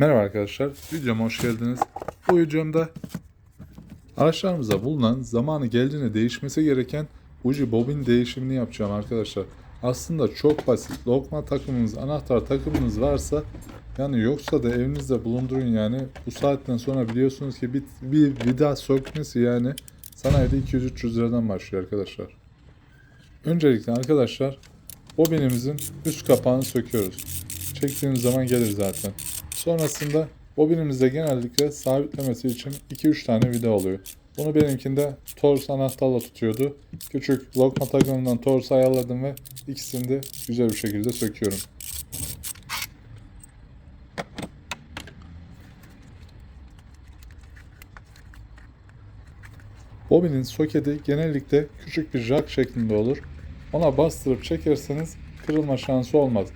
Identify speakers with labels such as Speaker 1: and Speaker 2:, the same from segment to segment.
Speaker 1: Merhaba arkadaşlar, videoma hoş geldiniz. Bu videomda araçlarımızda bulunan zamanı geldiğinde değişmesi gereken uji bobin değişimini yapacağım arkadaşlar. Aslında çok basit. Lokma takımınız, anahtar takımınız varsa yani yoksa da evinizde bulundurun yani. Bu saatten sonra biliyorsunuz ki bir, bir vida sökmesi yani sanayide 200-300 liradan başlıyor arkadaşlar. Öncelikle arkadaşlar bobinimizin üst kapağını söküyoruz. Çektiğimiz zaman gelir zaten. Sonrasında bobinimizde genellikle sabitlemesi için 2-3 tane vida oluyor. Bunu benimkinde torus anahtarla tutuyordu. Küçük lokma takımından torus ayarladım ve ikisini de güzel bir şekilde söküyorum. Bobinin soketi genellikle küçük bir jack şeklinde olur. Ona bastırıp çekerseniz kırılma şansı olmaz.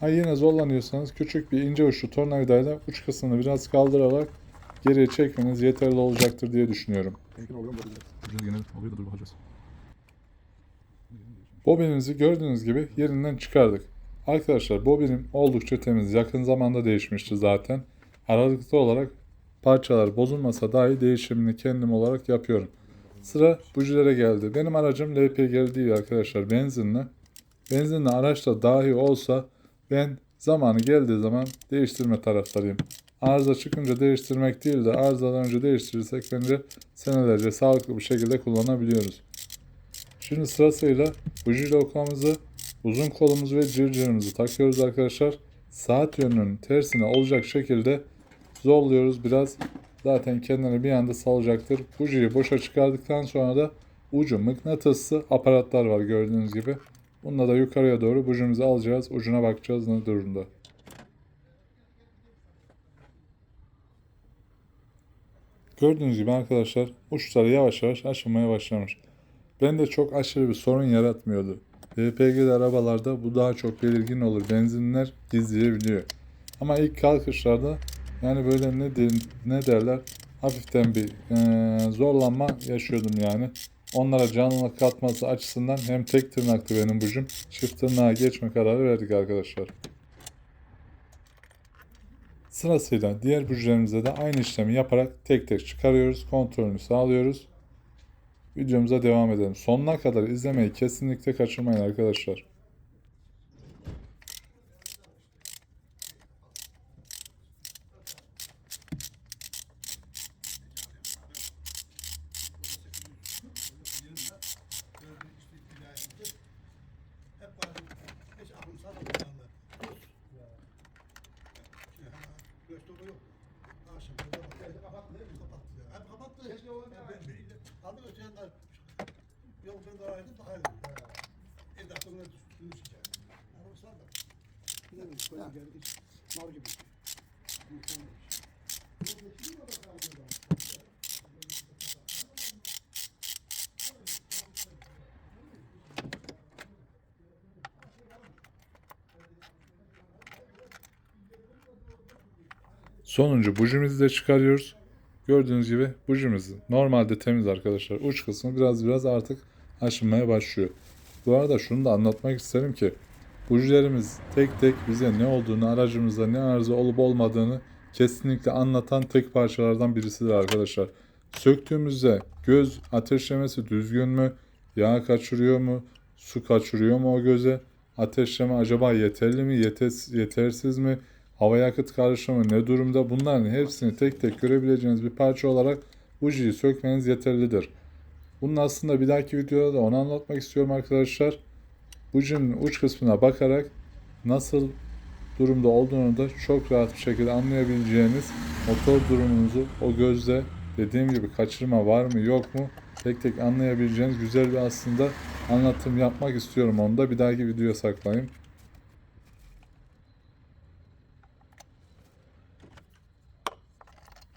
Speaker 1: Ha yine zorlanıyorsanız küçük bir ince uçlu tornavidayla uç kısmını biraz kaldırarak geriye çekmeniz yeterli olacaktır diye düşünüyorum. Bobinimizi gördüğünüz gibi yerinden çıkardık. Arkadaşlar bobinim oldukça temiz. Yakın zamanda değişmişti zaten. Aralıklı olarak parçalar bozulmasa dahi değişimini kendim olarak yapıyorum. Sıra bujilere geldi. Benim aracım LPG değil arkadaşlar benzinli. Benzinli araçta dahi olsa ben zamanı geldiği zaman değiştirme taraftarıyım. Arıza çıkınca değiştirmek değil de arızadan önce değiştirirsek bence senelerce sağlıklı bir şekilde kullanabiliyoruz. Şimdi sırasıyla buji lokamızı, uzun kolumuzu ve cırcırımızı takıyoruz arkadaşlar. Saat yönünün tersine olacak şekilde zorluyoruz biraz. Zaten kendini bir anda salacaktır. Bujiyi boşa çıkardıktan sonra da ucu mıknatıslı aparatlar var gördüğünüz gibi. Bununla da yukarıya doğru bujimizi alacağız. Ucuna bakacağız ne durumda. Gördüğünüz gibi arkadaşlar uçları yavaş yavaş açılmaya başlamış. Ben de çok aşırı bir sorun yaratmıyordu. LPG'li arabalarda bu daha çok belirgin olur. Benzinler gizleyebiliyor. Ama ilk kalkışlarda yani böyle ne, der, ne derler hafiften bir eee, zorlanma yaşıyordum yani. Onlara canlılık katması açısından hem tek tırnaktı benim bujum. Çift tırnağa geçme kararı verdik arkadaşlar. Sırasıyla diğer bujilerimize de aynı işlemi yaparak tek tek çıkarıyoruz. Kontrolünü sağlıyoruz. Videomuza devam edelim. Sonuna kadar izlemeyi kesinlikle kaçırmayın arkadaşlar.
Speaker 2: Aldı götü yanında. Yok ben de araydım daha iyi. Evde aklımda düştüğünü sıcak. Araba. Ne bileyim koyun geldi. Nar gibi.
Speaker 1: Sonuncu bujimizi de çıkarıyoruz. Gördüğünüz gibi bujimiz normalde temiz arkadaşlar. Uç kısmı biraz biraz artık aşınmaya başlıyor. Bu arada şunu da anlatmak isterim ki bujilerimiz tek tek bize ne olduğunu, aracımızda ne arıza olup olmadığını kesinlikle anlatan tek parçalardan birisidir arkadaşlar. Söktüğümüzde göz ateşlemesi düzgün mü, yağ kaçırıyor mu, su kaçırıyor mu o göze, ateşleme acaba yeterli mi, yetes, yetersiz mi, hava yakıt karışımı ne durumda bunların hepsini tek tek görebileceğiniz bir parça olarak bujiyi sökmeniz yeterlidir. Bunun aslında bir dahaki videoda da onu anlatmak istiyorum arkadaşlar. Bujinin uç kısmına bakarak nasıl durumda olduğunu da çok rahat bir şekilde anlayabileceğiniz motor durumunuzu o gözle dediğim gibi kaçırma var mı yok mu tek tek anlayabileceğiniz güzel bir aslında anlatım yapmak istiyorum. Onu da bir dahaki videoya saklayayım.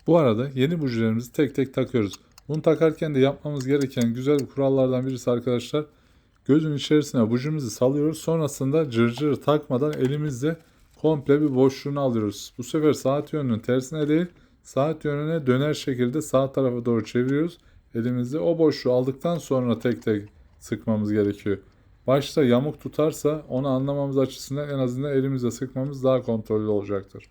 Speaker 1: Bu arada yeni bujilerimizi tek tek takıyoruz. Bunu takarken de yapmamız gereken güzel bir kurallardan birisi arkadaşlar. Gözün içerisine bujimizi salıyoruz. Sonrasında cırcırı takmadan elimizle komple bir boşluğunu alıyoruz. Bu sefer saat yönünün tersine değil, saat yönüne döner şekilde sağ tarafa doğru çeviriyoruz. Elimizle o boşluğu aldıktan sonra tek tek sıkmamız gerekiyor. Başta yamuk tutarsa onu anlamamız açısından en azından elimizle sıkmamız daha kontrollü olacaktır.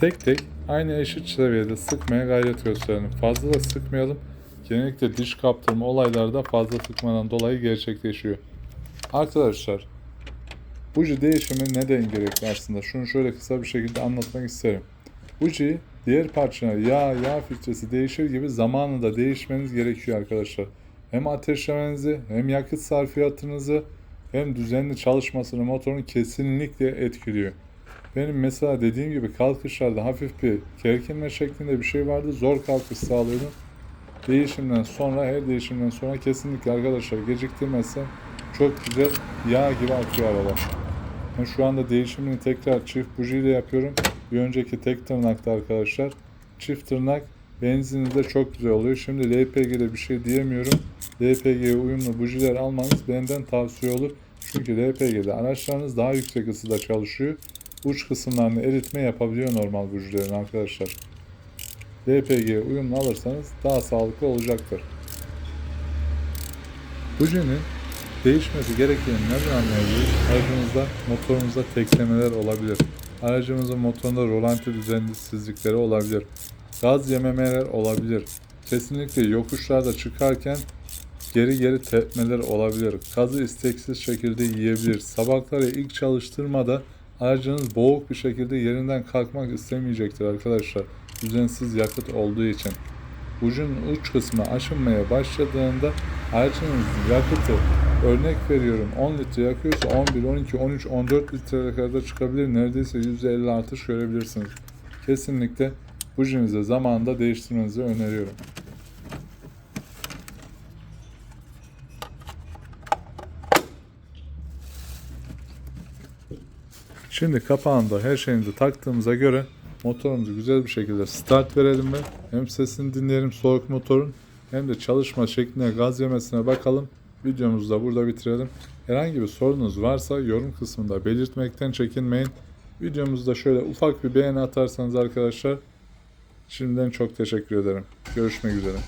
Speaker 1: Tek tek aynı eşit seviyede sıkmaya gayret gösterelim. Fazla da sıkmayalım. Genellikle diş kaptırma olayları da fazla sıkmadan dolayı gerçekleşiyor. Arkadaşlar buji değişimi neden gerekli aslında? Şunu şöyle kısa bir şekilde anlatmak isterim. Buji diğer parçalar yağ, yağ filtresi değişir gibi zamanında değişmeniz gerekiyor arkadaşlar. Hem ateşlemenizi hem yakıt sarfiyatınızı hem düzenli çalışmasını motorun kesinlikle etkiliyor. Benim mesela dediğim gibi kalkışlarda hafif bir kerkinme şeklinde bir şey vardı. Zor kalkış sağlıyordum. Değişimden sonra her değişimden sonra kesinlikle arkadaşlar geciktirmezsem çok güzel yağ gibi akıyor araba. Ben şu anda değişimini tekrar çift bujiyle yapıyorum. Bir önceki tek tırnakta arkadaşlar. Çift tırnak benzininde çok güzel oluyor. Şimdi LPG'de bir şey diyemiyorum. LPG'ye uyumlu bujiler almanız benden tavsiye olur. Çünkü LPG'de araçlarınız daha yüksek ısıda çalışıyor. Uç kısımlarını eritme yapabiliyor normal bujilerin arkadaşlar. LPG'ye uyumlu alırsanız daha sağlıklı olacaktır. Bujinin değişmesi gerektiğini nereden anlayabiliriz? Aracımızda motorumuzda teklemeler olabilir. Aracımızın motorunda rolanti düzensizlikleri olabilir. Gaz yememeler olabilir. Kesinlikle yokuşlarda çıkarken geri geri tepmeler olabilir. Gazı isteksiz şekilde yiyebilir. Sabahları ilk çalıştırmada aracınız boğuk bir şekilde yerinden kalkmak istemeyecektir arkadaşlar. Düzensiz yakıt olduğu için. Ucun uç kısmı aşınmaya başladığında aracınız yakıtı örnek veriyorum 10 litre yakıyorsa 11, 12, 13, 14 litreye kadar çıkabilir. Neredeyse %50 artış görebilirsiniz. Kesinlikle bujinizi zamanında değiştirmenizi öneriyorum. Şimdi kapağında her şeyimizi taktığımıza göre motorumuzu güzel bir şekilde start verelim ve hem sesini dinleyelim soğuk motorun hem de çalışma şekline gaz yemesine bakalım. Videomuzu da burada bitirelim. Herhangi bir sorunuz varsa yorum kısmında belirtmekten çekinmeyin. Videomuzda şöyle ufak bir beğeni atarsanız arkadaşlar şimdiden çok teşekkür ederim. Görüşmek üzere.